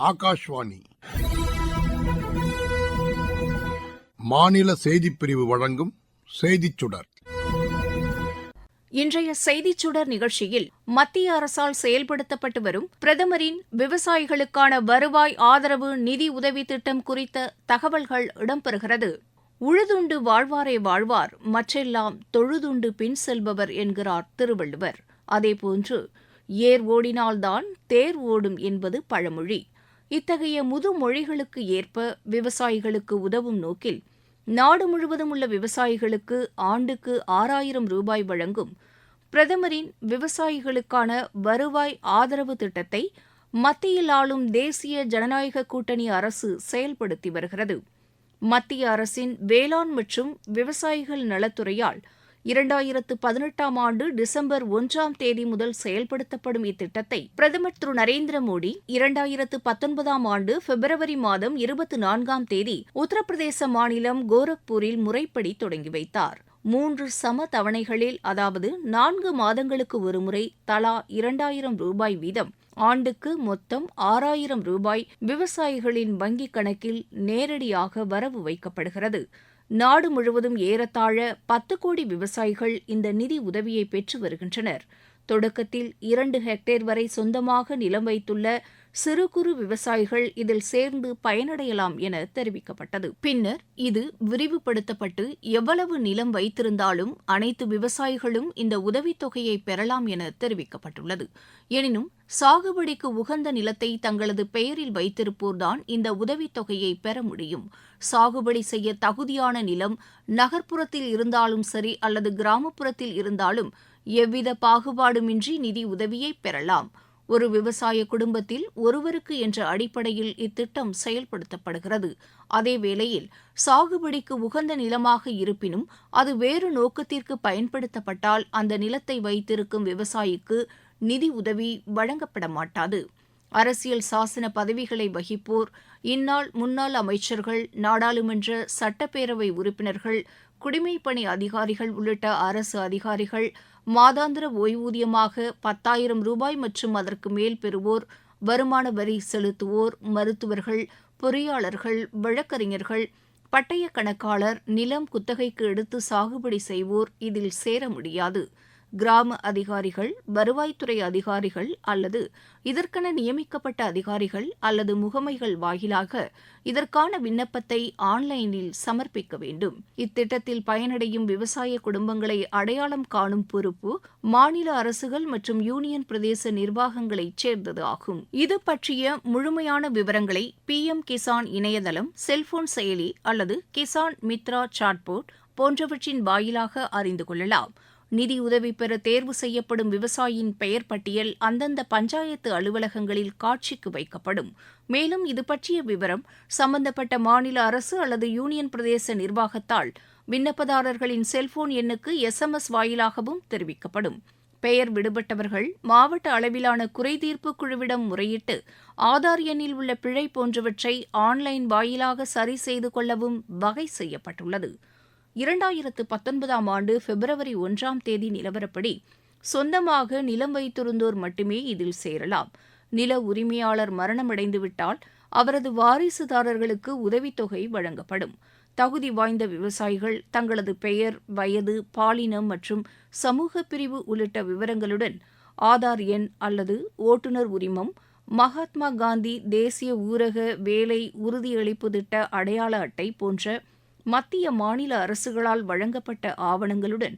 ஆகாஷ்வாணி. மாநில செய்தி பிரிவு வழங்கும் செய்திச் சுடர். இன்றைய செய்திச் சுடர் நிகழ்ச்சியில் மத்திய அரசால் செயல்படுத்தப்பட்டு வரும் பிரதமரின் விவசாயிகளுக்கான வருவாய் ஆதரவு நிதி உதவி திட்டம் குறித்த தகவல்கள் இடம்பெறுகிறது. உழுதுண்டு வாழ்வாரே வாழ்வார் மற்றெல்லாம் தொழுதுண்டு பின் செல்பவர் என்கிறார் திருவள்ளுவர். அதேபோன்று ஏர் ஓடினால்தான் தேர் ஓடும் என்பது பழமொழி. இத்தகைய முதுமொழிகளுக்கு ஏற்ப விவசாயிகளுக்கு உதவும் நோக்கில் நாடு முழுவதும் உள்ள விவசாயிகளுக்கு ஆண்டுக்கு ஆறாயிரம் ரூபாய் வழங்கும் பிரதமரின் விவசாயிகளுக்கான வருவாய் ஆதரவு திட்டத்தை மத்தியில் ஆளும் தேசிய ஜனநாயக கூட்டணி அரசு செயல்படுத்தி வருகிறது. மத்திய அரசின் வேளாண் மற்றும் விவசாயிகள் நலத்துறையால் இரண்டாயிரத்து பதினெட்டாம் ஆண்டு டிசம்பர் ஒன்றாம் தேதி முதல் செயல்படுத்தப்படும் இத்திட்டத்தை பிரதமர் திரு நரேந்திர மோடி இரண்டாயிரத்து பத்தொன்பதாம் ஆண்டு பிப்ரவரி மாதம் இருபத்தி நான்காம் தேதி உத்தரப்பிரதேச மாநிலம் கோரக்பூரில் முறைப்படி தொடங்கி வைத்தார். மூன்று சம தவணைகளில் அதாவது நான்கு மாதங்களுக்கு ஒருமுறை தலா இரண்டாயிரம் ரூபாய் வீதம் ஆண்டுக்கு மொத்தம் ஆறாயிரம் ரூபாய் விவசாயிகளின் வங்கிக் கணக்கில் நேரடியாக வரவு வைக்கப்படுகிறது. நாடு முழுவதும் ஏறத்தாழ பத்து கோடி விவசாயிகள் இந்த நிதி உதவியை பெற்று வருகின்றனர். தொடக்கத்தில் இரண்டு ஹெக்டேர் வரை சொந்தமாக நிலம் வைத்துள்ள சிறு குறு விவசாயிகள் இதில் சேர்ந்து பயனடையலாம் என தெரிவிக்கப்பட்டது. பின்னர் இது விரிவுபடுத்தப்பட்டு எவ்வளவு நிலம் வைத்திருந்தாலும் அனைத்து விவசாயிகளும் இந்த உதவித்தொகையை பெறலாம் என தெரிவிக்கப்பட்டுள்ளது. எனினும் சாகுபடிக்கு உகந்த நிலத்தை தங்களது பெயரில் வைத்திருப்போர்தான் இந்த உதவித்தொகையை பெற முடியும். சாகுபடி செய்ய தகுதியான நிலம் நகர்ப்புறத்தில் இருந்தாலும் சரி அல்லது கிராமப்புறத்தில் இருந்தாலும் எவ்வித பாகுபாடுமின்றி நிதி உதவியை பெறலாம். ஒரு விவசாய குடும்பத்தில் ஒருவருக்கு என்ற அடிப்படையில் இத்திட்டம் செயல்படுத்தப்படுகிறது. அதேவேளையில் சாகுபடிக்கு உகந்த நிலமாக இருப்பினும் அது வேறு நோக்கத்திற்கு பயன்படுத்தப்பட்டால் அந்த நிலத்தை வைத்திருக்கும் விவசாயிக்கு நிதி உதவி வழங்கப்பட மாட்டாது. அரசியல் சாசன பதவிகளை வகிப்போர் இந்நாள் முன்னாள் அமைச்சர்கள் நாடாளுமன்ற சட்டப்பேரவை உறுப்பினர்கள் குடிமைப்பணி அதிகாரிகள் உள்ளிட்ட அரசு அதிகாரிகள் மாதாந்திர ஓய்வூதியமாக பத்தாயிரம் ரூபாய் மற்றும் அதற்கு மேல் பெறுவோர் வருமான வரி செலுத்துவோர் மருத்துவர்கள் பொறியாளர்கள் வழக்கறிஞர்கள் பட்டய கணக்காளர் நிலம் குத்தகைக்கு எடுத்து சாகுபடி செய்வோர் இதில் சேர முடியாது. கிராம அதிகாரிகள் வருவாய்த்துறை அதிகாரிகள் அல்லது இதற்கென நியமிக்கப்பட்ட அதிகாரிகள் அல்லது முகமைகள் வாயிலாக இதற்கான விண்ணப்பத்தை ஆன்லைனில் சமர்ப்பிக்க வேண்டும். இத்திட்டத்தில் பயனடையும் விவசாய குடும்பங்களை அடையாளம் காணும் பொறுப்பு மாநில அரசுகள் மற்றும் யூனியன் பிரதேச நிர்வாகங்களைச் சேர்ந்தது ஆகும். இது பற்றிய முழுமையான விவரங்களை பி எம் கிசான் இணையதளம் செல்போன் செயலி அல்லது கிசான் மித்ரா சாட்போர்ட் போன்றவற்றின் வாயிலாக அறிந்து கொள்ளலாம். நிதி உதவி பெற தேர்வு செய்யப்படும் விவசாயியின் பெயர் பட்டியல் அந்தந்த பஞ்சாயத்து அலுவலகங்களில் காட்சிக்கு வைக்கப்படும். மேலும் இது பற்றிய விவரம் சம்பந்தப்பட்ட மாநில அரசு அல்லது யூனியன் பிரதேச நிர்வாகத்தால் விண்ணப்பதாரர்களின் செல்போன் எண்ணுக்கு எஸ்எம்எஸ் வாயிலாகவும் தெரிவிக்கப்படும். பெயர் விடுபட்டவர்கள் மாவட்ட அளவிலான குறைதீர்ப்பு குழுவிடம் முறையிட்டு ஆதார் எண்ணில் உள்ள பிழை போன்றவற்றை ஆன்லைன் வாயிலாக சரி செய்து கொள்ளவும் வகை செய்யப்பட்டுள்ளது. இரண்டாயிரத்து பத்தொன்பதாம் ஆண்டு பிப்ரவரி ஒன்றாம் தேதி நிலவரப்படி சொந்தமாக நிலம் வைத்திருந்தோர் மட்டுமே இதில் சேரலாம். நில உரிமையாளர் மரணமடைந்துவிட்டால் அவரது வாரிசுதாரர்களுக்கு உதவித்தொகை வழங்கப்படும். தகுதி வாய்ந்த விவசாயிகள் தங்களது பெயர் வயது பாலினம் மற்றும் சமூக பிரிவு உள்ளிட்ட விவரங்களுடன் ஆதார் எண் அல்லது ஓட்டுநர் உரிமம் மகாத்மா காந்தி தேசிய ஊரக வேலை உறுதியளிப்பு திட்ட அடையாள அட்டை போன்ற மத்திய மாநில அரசுகளால் வழங்கப்பட்ட ஆவணங்களுடன்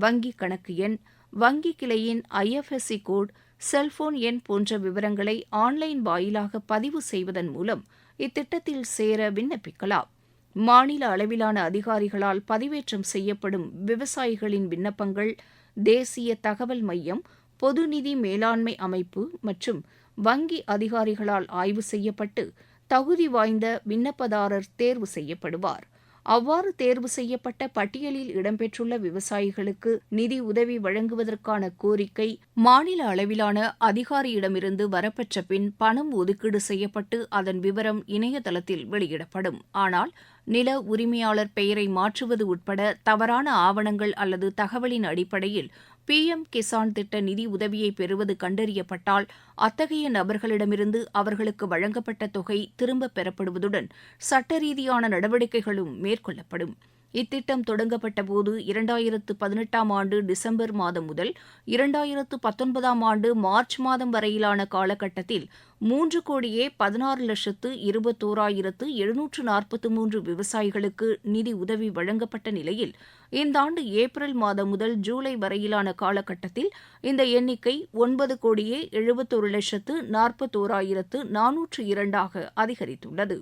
வங்கிக் கணக்கு எண் வங்கி கிளையின் ஐஎஃப்எஸ்சி கோட் செல்போன் எண் போன்ற விவரங்களை ஆன்லைன் வாயிலாக பதிவு செய்வதன் மூலம் இத்திட்டத்தில் சேர விண்ணப்பிக்கலாம். மாநில அளவிலான அதிகாரிகளால் பதிவேற்றம் செய்யப்படும் விவசாயிகளின் விண்ணப்பங்கள் தேசிய தகவல் மையம் பொது நிதி மேலாண்மை அமைப்பு மற்றும் வங்கி அதிகாரிகளால் ஆய்வு செய்யப்பட்டு தகுதி வாய்ந்த விண்ணப்பதாரர் தேர்வு செய்யப்படுவார். அவ்வாறு தேர்வு செய்யப்பட்ட பட்டியலில் இடம்பெற்றுள்ள விவசாயிகளுக்கு நிதி உதவி வழங்குவதற்கான கோரிக்கை மாநில அளவிலான அதிகாரியிடமிருந்து வரப்பெற்ற பின் பணம் ஒதுக்கீடு செய்யப்பட்டு அதன் விவரம் இணையதளத்தில் வெளியிடப்படும். ஆனால் நில உரிமையாளர் பெயரை மாற்றுவது உட்பட தவறான ஆவணங்கள் அல்லது தகவலின் அடிப்படையில் பி எம் கிசான் திட்ட நிதி உதவியை பெறுவது கண்டறியப்பட்டால் அத்தகைய நபர்களிடமிருந்து அவர்களுக்கு வழங்கப்பட்ட தொகை திரும்பப் பெறப்படுவதுடன் சட்ட ரீதியான நடவடிக்கைகளும் மேற்கொள்ளப்படும். இத்திட்டம் தொடங்கப்பட்டபோது இரண்டாயிரத்து பதினெட்டாம் ஆண்டு டிசம்பர் மாதம் முதல் இரண்டாயிரத்து பத்தொன்பதாம் ஆண்டு மார்ச் மாதம் வரையிலான காலகட்டத்தில் மூன்று கோடியே பதினாறு லட்சத்து இருபத்தோராயிரத்து எழுநூற்று நாற்பத்து மூன்று விவசாயிகளுக்கு நிதி உதவி வழங்கப்பட்ட நிலையில் இந்த ஆண்டு ஏப்ரல் மாதம் முதல் ஜூலை வரையிலான காலகட்டத்தில் இந்த எண்ணிக்கை ஒன்பது கோடியே எழுபத்தொரு லட்சத்து நாற்பத்தோராயிரத்து நானூற்று இரண்டாக அதிகரித்துள்ளது.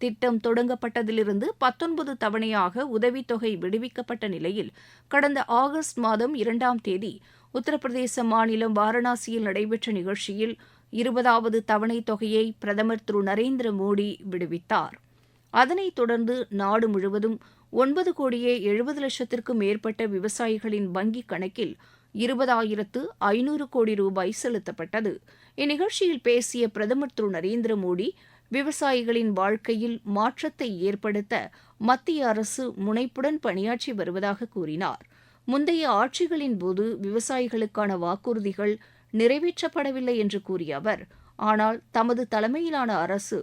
திட்டம் தொடங்கப்பட்டதிலிருந்து பத்தொன்பது தவணையாக உதவித்தொகை விடுவிக்கப்பட்ட நிலையில் கடந்த ஆகஸ்ட் மாதம் இரண்டாம் தேதி உத்தரப்பிரதேச மாநிலம் வாரணாசியில் நடைபெற்ற நிகழ்ச்சியில் இருபதாவது தவணைத் தொகையை பிரதமர் திரு நரேந்திர மோடி விடுவித்தார். அதனைத் தொடர்ந்து நாடு முழுவதும் ஒன்பது கோடியே எழுபது லட்சத்திற்கும் மேற்பட்ட விவசாயிகளின் வங்கிக் கணக்கில் இருபதாயிரத்து ஐநூறு கோடி ரூபாய் செலுத்தப்பட்டது. இந்நிகழ்ச்சியில் பேசிய பிரதமர் திரு நரேந்திர மோடி விவசாயிகளின் வாழ்க்கையில் மாற்றத்தை ஏற்படுத்த மத்திய அரசு முனைப்புடன் பணியாற்றி வருவதாக கூறினார். முந்தைய ஆட்சிகளின் போது விவசாயிகளுக்கான வாக்குறுதிகள் நிறைவேற்றப்படவில்லை என்று கூறிய அவர் ஆனால் தமது தலைமையிலான அரசு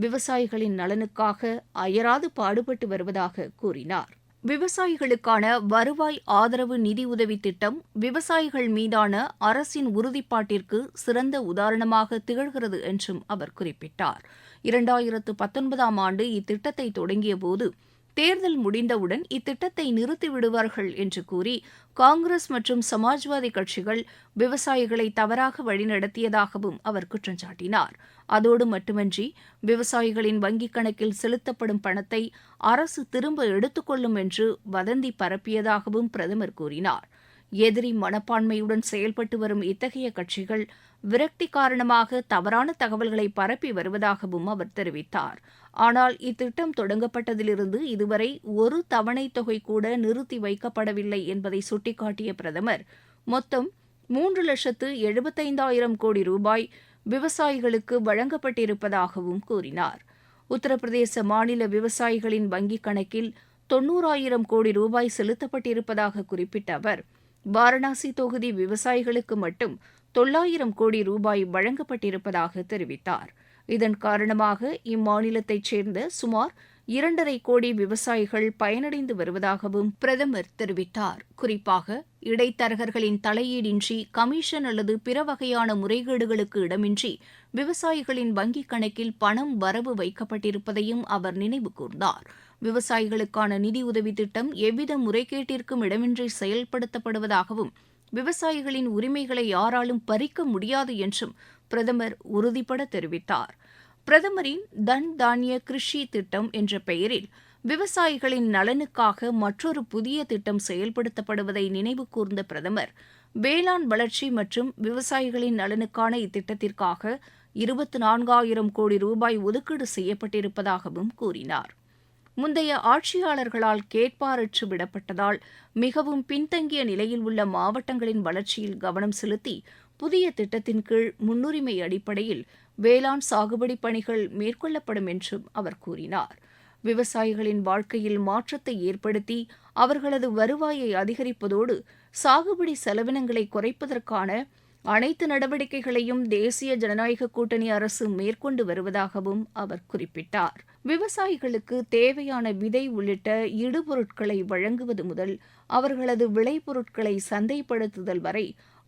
விவசாயிகளின் நலனுக்காக அயராது பாடுபட்டு வருவதாக கூறினார். விவசாயிகளுக்கான வருவாய் ஆதரவு நிதியுதவி திட்டம் விவசாயிகள் மீதான அரசின் உறுதிப்பாட்டிற்கு சிறந்த உதாரணமாக திகழ்கிறது என்றும் அவர் குறிப்பிட்டார். இரண்டாயிரத்து பத்தொன்பதாம் ஆண்டு இத்திட்டத்தை தொடங்கியபோது தேர்தல் முடிந்தவுடன் இத்திட்டத்தை நிறுத்திவிடுவார்கள் என்று கூறி காங்கிரஸ் மற்றும் சமாஜ்வாதி கட்சிகள் விவசாயிகளை தவறாக வழிநடத்தியதாகவும் அவர் குற்றம் சாட்டினார். அதோடு மட்டுமன்றி விவசாயிகளின் வங்கிக் கணக்கில் செலுத்தப்படும் பணத்தை அரசு திரும்ப எடுத்துக்கொள்ளும் என்று வதந்தி பரப்பியதாகவும் பிரதமர் கூறினார். எதிரி மனப்பான்மையுடன் செயல்பட்டு வரும் இத்தகைய கட்சிகள் விரக்தி காரணமாக தவறான தகவல்களை பரப்பி வருவதாகவும் அவர் தெரிவித்தார். ஆனால் இத்திட்டம் தொடங்கப்பட்டதிலிருந்து இதுவரை ஒரு தவணைத் தொகை கூட நிறுத்தி வைக்கப்படவில்லை என்பதை சுட்டிக்காட்டிய பிரதமர் மொத்தம் மூன்று லட்சத்து எழுபத்தைந்தாயிரம் கோடி ரூபாய் விவசாயிகளுக்கு வழங்கப்பட்டிருப்பதாகவும் கூறினார். உத்தரப்பிரதேச மாநில விவசாயிகளின் வங்கிக் கணக்கில் தொன்னூறாயிரம் கோடி ரூபாய் செலுத்தப்பட்டிருப்பதாக குறிப்பிட்ட அவர் வாரணாசி தொகுதி விவசாயிகளுக்கு மட்டும் தொள்ளாயிரம் கோடி ரூபாய் வழங்கப்பட்டிருப்பதாக தெரிவித்தார். இதன் காரணமாக இம்மாநிலத்தைச் சேர்ந்த சுமார் இரண்டரை கோடி விவசாயிகள் பயனடைந்து வருவதாகவும் பிரதமர் தெரிவித்தார். குறிப்பாக இடைத்தரகர்களின் தலையீடின்றி கமிஷன் அல்லது பிற வகையான முறைகேடுகளுக்கு இடமின்றி விவசாயிகளின் வங்கிக் கணக்கில் பணம் வரவு வைக்கப்பட்டிருப்பதையும் அவர் நினைவு கூர்ந்தார். விவசாயிகளுக்கான நிதியுதவி திட்டம் எவ்வித முறைகேட்டிற்கும் இடமின்றி செயல்படுத்தப்படுவதாகவும் விவசாயிகளின் உரிமைகளை யாராலும் பறிக்க முடியாது என்றும் பிரதமர் உறுதிபட தெரிவித்தார். பிரதமரின் தன் தானிய கிருஷி திட்டம் என்ற பெயரில் விவசாயிகளின் நலனுக்காக மற்றொரு புதிய திட்டம் செயல்படுத்தப்படுவதை நினைவு கூர்ந்த பிரதமர் வேளாண் வளர்ச்சி மற்றும் விவசாயிகளின் நலனுக்கான இத்திட்டத்திற்காக இருபத்தி நான்காயிரம் கோடி ரூபாய் ஒதுக்கீடு செய்யப்பட்டிருப்பதாகவும் கூறினார். முந்தைய ஆட்சியாளர்களால் கேட்பாரற்று விடப்பட்டதால் மிகவும் பின்தங்கிய நிலையில் உள்ள மாவட்டங்களின் வளர்ச்சியில் கவனம் செலுத்தி புதிய திட்டத்தின் கீழ் முன்னுரிமை அடிப்படையில் வேளாண் சாகுபடி பணிகள் மேற்கொள்ளப்படும் என்றும் அவர் கூறினார். விவசாயிகளின் வாழ்க்கையில் மாற்றத்தை ஏற்படுத்தி அவர்களது வருவாயை அதிகரிப்பதோடு சாகுபடி செலவினங்களை குறைப்பதற்கான அனைத்து நடவடிக்கைகளையும் தேசிய ஜனநாயக கூட்டணி அரசு மேற்கொண்டு வருவதாகவும் அவர் குறிப்பிட்டார். விவசாயிகளுக்கு தேவையான விதை உள்ளிட்ட இடுபொருட்களை வழங்குவது முதல் அவர்களது விளைபொருட்களை சந்தைப்படுத்துதல் வரை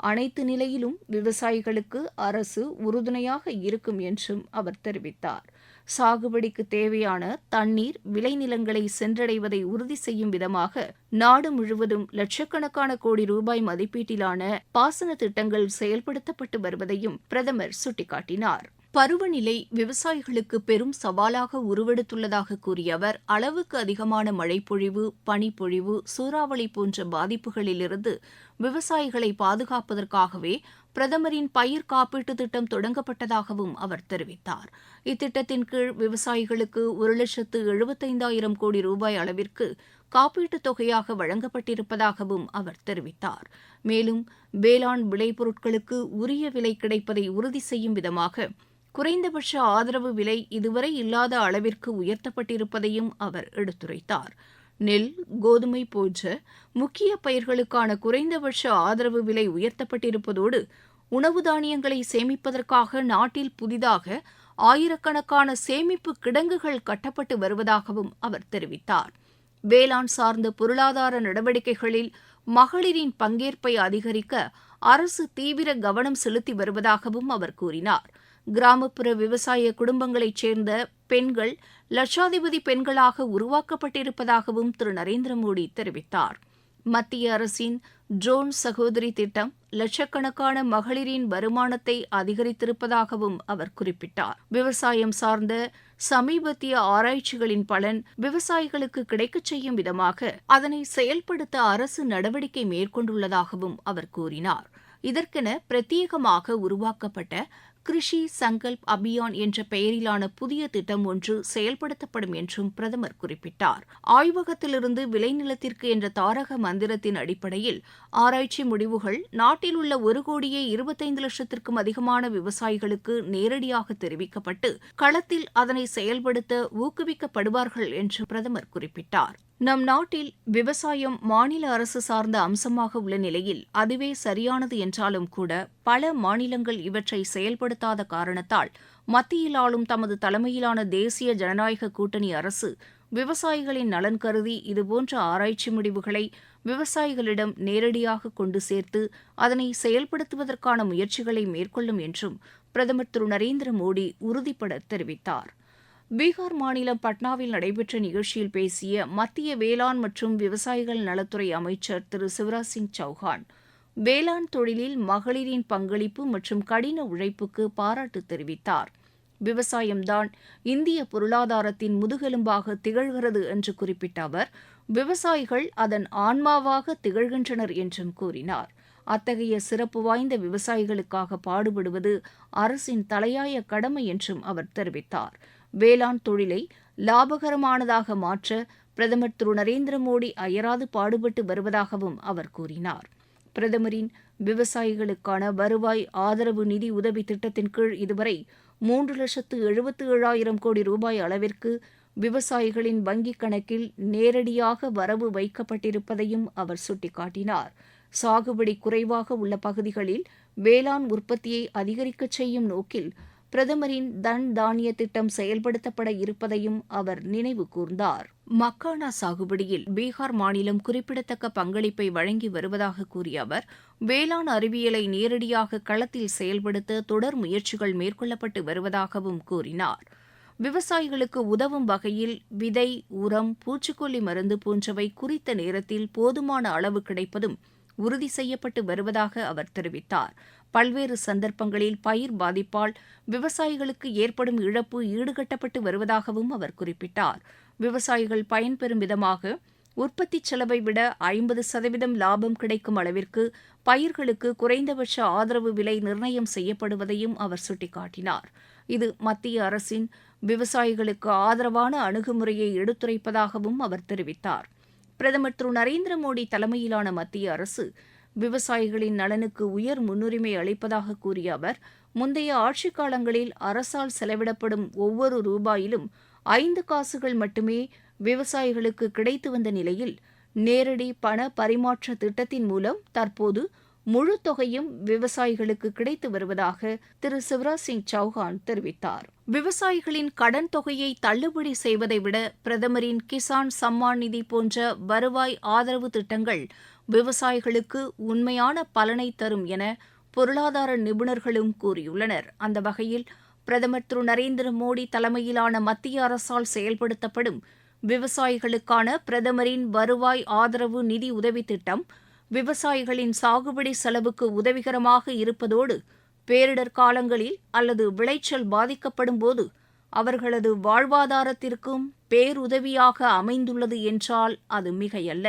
அனைத்து நிலையிலும் விவசாயிகளுக்கு அரசு உறுதுணையாக இருக்கும் என்றும் அவர் தெரிவித்தார். சாகுபடிக்கு தேவையான தண்ணீர் விளைநிலங்களை சென்றடைவதை உறுதி செய்யும் விதமாக நாடு முழுவதும் லட்சக்கணக்கான கோடி ரூபாய் மதிப்பீட்டிலான பாசன திட்டங்கள் செயல்படுத்தப்பட்டு வருவதையும் பிரதமர் சுட்டிக்காட்டினார். பருவநிலை விவசாயிகளுக்கு பெரும் சவாலாக உருவெடுத்துள்ளதாக கூறிய அவர் அளவுக்கு அதிகமான மழைப்பொழிவு பனிப்பொழிவு சூறாவளி போன்ற பாதிப்புகளிலிருந்து விவசாயிகளை பாதுகாப்பதற்காகவே பிரதமரின் பயிர் காப்பீட்டுத் திட்டம் தொடங்கப்பட்டதாகவும் அவர் தெரிவித்தார். இத்திட்டத்தின் கீழ் விவசாயிகளுக்கு ஒரு லட்சத்து எழுபத்தைந்தாயிரம் கோடி ரூபாய் அளவிற்கு காப்பீட்டுத் தொகையாக வழங்கப்பட்டிருப்பதாகவும் அவர் தெரிவித்தார். மேலும் வேளாண் விளைபொருட்களுக்கு உரிய விலை கிடைப்பதை உறுதி செய்யும் விதமாக குறைந்தபட்ச ஆதரவு விலை இதுவரை இல்லாத அளவிற்கு உயர்த்தப்பட்டிருப்பதையும் அவர் எடுத்துரைத்தார். நெல் கோதுமை போன்ற முக்கிய பயிர்களுக்கான குறைந்தபட்ச ஆதரவு விலை உயர்த்தப்பட்டிருப்பதோடு உணவு தானியங்களை சேமிப்பதற்காக நாட்டில் புதிதாக ஆயிரக்கணக்கான சேமிப்பு கிடங்குகள் கட்டப்பட்டு வருவதாகவும் அவர் தெரிவித்தார். வேளாண் சார்ந்த பொருளாதார நடவடிக்கைகளில் மகளிரின் பங்கேற்பை அதிகரிக்க அரசு தீவிர கவனம் செலுத்தி வருவதாகவும் அவர் கூறினார். கிராமப்புற விவசாய குடும்பங்களைச் சேர்ந்த பெண்கள் லட்சாதிபதி பெண்களாக உருவாக்கப்பட்டிருப்பதாகவும் திரு. நரேந்திர மோடி தெரிவித்தார். மத்திய அரசின் ட்ரோன் சகோதரி திட்டம் லட்சக்கணக்கான மகளிரின் வருமானத்தை அதிகரித்திருப்பதாகவும் அவர் குறிப்பிட்டார். விவசாயம் சார்ந்த சமீபத்திய ஆராய்ச்சிகளின் பலன் விவசாயிகளுக்கு கிடைக்கச் செய்யும் விதமாக அதனை செயல்படுத்த அரசு நடவடிக்கை மேற்கொண்டுள்ளதாகவும் அவர் கூறினார். இதற்கென பிரத்யேகமாக உருவாக்கப்பட்ட கிருஷி சங்கல்ப் அபியான் என்ற பெயரிலான புதிய திட்டம் ஒன்று செயல்படுத்தப்படும் என்றும் பிரதமர் குறிப்பிட்டார். ஆய்வகத்திலிருந்து விளைநிலத்திற்கு என்ற தாரக மந்திரத்தின் அடிப்படையில் ஆராய்ச்சி முடிவுகள் நாட்டில் உள்ள ஒரு கோடியே இருபத்தைந்து லட்சத்திற்கும் அதிகமான விவசாயிகளுக்கு நேரடியாக தெரிவிக்கப்பட்டு களத்தில் அதனை செயல்படுத்த ஊக்குவிக்கப்படுவார்கள் என்று பிரதமர் குறிப்பிட்டார். நம் நாட்டில் விவசாயம் மாநில அரசு சார்ந்த அம்சமாக உள்ள நிலையில் அதுவே சரியானது என்றாலும் கூட பல மாநிலங்கள் இவற்றை செயல்படுத்தாத காரணத்தால் மத்தியில் ஆளும் தமது தலைமையிலான தேசிய ஜனநாயக கூட்டணி அரசு விவசாயிகளின் நலன் கருதி இதுபோன்ற ஆராய்ச்சி முடிவுகளை விவசாயிகளிடம் நேரடியாக கொண்டு சேர்த்து அதனை செயல்படுத்துவதற்கான முயற்சிகளை மேற்கொள்ளும் என்றும் பிரதமர் திரு நரேந்திர மோடி உறுதிபட தெரிவித்தார். பீகார் மாநிலம் பட்னாவில் நடைபெற்ற நிகழ்ச்சியில் பேசிய மத்திய வேளாண் மற்றும் விவசாயிகள் நலத்துறை அமைச்சர் திரு சிவராஜ் சிங் சௌஹான் வேளாண் தொழிலில் மகளிரின் பங்களிப்பு மற்றும் கடின உழைப்புக்கு பாராட்டு தெரிவித்தார். விவசாயம்தான் இந்திய பொருளாதாரத்தின் முதுகெலும்பாக திகழ்கிறது என்று குறிப்பிட்ட அவர் விவசாயிகள் அதன் ஆன்மாவாக திகழ்கின்றனர் என்றும் கூறினார். அத்தகைய சிறப்பு வாய்ந்த விவசாயிகளுக்காக பாடுபடுவது அரசின் தலையாய கடமை என்றும் அவர் தெரிவித்தார். வேளாண் தொழிலை லாபகரமானதாக மாற்ற பிரதமர் திரு நரேந்திர மோடி அயராது பாடுபட்டு வருவதாகவும் அவர் கூறினார். பிரதமரின் விவசாயிகளுக்கான வருவாய் ஆதரவு நிதி உதவி திட்டத்தின் கீழ் இதுவரை மூன்று லட்சத்து எழுபத்து ஏழாயிரம் கோடி ரூபாய் அளவிற்கு விவசாயிகளின் வங்கிக் கணக்கில் நேரடியாக வரவு வைக்கப்பட்டிருப்பதையும் அவர் சுட்டிக்காட்டினார். சாகுபடி குறைவாக உள்ள பகுதிகளில் வேளாண் உற்பத்தியை அதிகரிக்கச் செய்யும் நோக்கில் பிரதமரின் தன் தானிய திட்டம் செயல்படுத்தப்பட இருப்பதையும் அவர் நினைவு கூர்ந்தார். மக்கானா சாகுபடியில் பீகார் மாநிலம் குறிப்பிடத்தக்க பங்களிப்பை வழங்கி வருவதாக கூறிய அவர் வேளாண் அறிவியலை நேரடியாக களத்தில் செயல்படுத்த தொடர் முயற்சிகள் மேற்கொள்ளப்பட்டு வருவதாகவும் கூறினார். விவசாயிகளுக்கு உதவும் வகையில் விதை உரம் பூச்சிக்கொல்லி மருந்து போன்றவை குறித்த நேரத்தில் போதுமான அளவு கிடைப்பதும் உறுதி செய்யப்பட்டு வருவதாக அவர் தெரிவித்தார். பல்வேறு சந்தர்ப்பங்களில் பயிர் பாதிப்பால் விவசாயிகளுக்கு ஏற்படும் இழப்பு ஈடுகட்டப்பட்டு வருவதாகவும் அவர் குறிப்பிட்டார். விவசாயிகள் பயன்பெறும் விதமாக உற்பத்தி செலவை விட ஐம்பது சதவீதம் லாபம் கிடைக்கும் அளவிற்கு பயிர்களுக்கு குறைந்தபட்ச ஆதரவு விலை நிர்ணயம் செய்யப்படுவதையும் அவர் சுட்டிக்காட்டினார். இது மத்திய அரசின் விவசாயிகளுக்கு ஆதரவான அணுகுமுறையை எடுத்துரைப்பதாகவும் அவர் தெரிவித்தார். பிரதமர் திரு நரேந்திர மோடி தலைமையிலான மத்திய அரசு விவசாயிகளின் நலனுக்கு உயர் முன்னுரிமை அளிப்பதாக கூறிய அவர் முந்தைய ஆட்சிக் காலங்களில் அரசால் செலவிடப்படும் ஒவ்வொரு ரூபாயிலும் ஐந்து காசுகள் மட்டுமே விவசாயிகளுக்கு கிடைத்து வந்த நிலையில் நேரடி பண பரிமாற்ற திட்டத்தின் மூலம் தற்போது முழு தொகையும் விவசாயிகளுக்கு கிடைத்து வருவதாக திரு சிவராஜ் சிங் சௌஹான் தெரிவித்தார். விவசாயிகளின் கடன் தொகையை தள்ளுபடி செய்வதை விட பிரதமரின் கிசான் சம்மான் நிதி போன்ற வருவாய் ஆதரவு திட்டங்கள் விவசாயிகளுக்கு உண்மையான பலனை தரும் என பொருளாதார நிபுணர்களும் கூறியுள்ளனர். அந்த வகையில் பிரதமர் திரு நரேந்திர மோடி தலைமையிலான மத்திய அரசால் செயல்படுத்தப்படும் விவசாயிகளுக்கான பிரதமரின் வருவாய் ஆதரவு நிதி உதவி திட்டம் விவசாயிகளின் சாகுபடி செலவுக்கு உதவிகரமாக இருப்பதோடு பேரிடர் காலங்களில் அல்லது விளைச்சல் பாதிக்கப்படும் போது அவர்களது வாழ்வாதாரத்திற்கும் பேருதவியாக அமைந்துள்ளது என்றால் அது மிகையல்ல.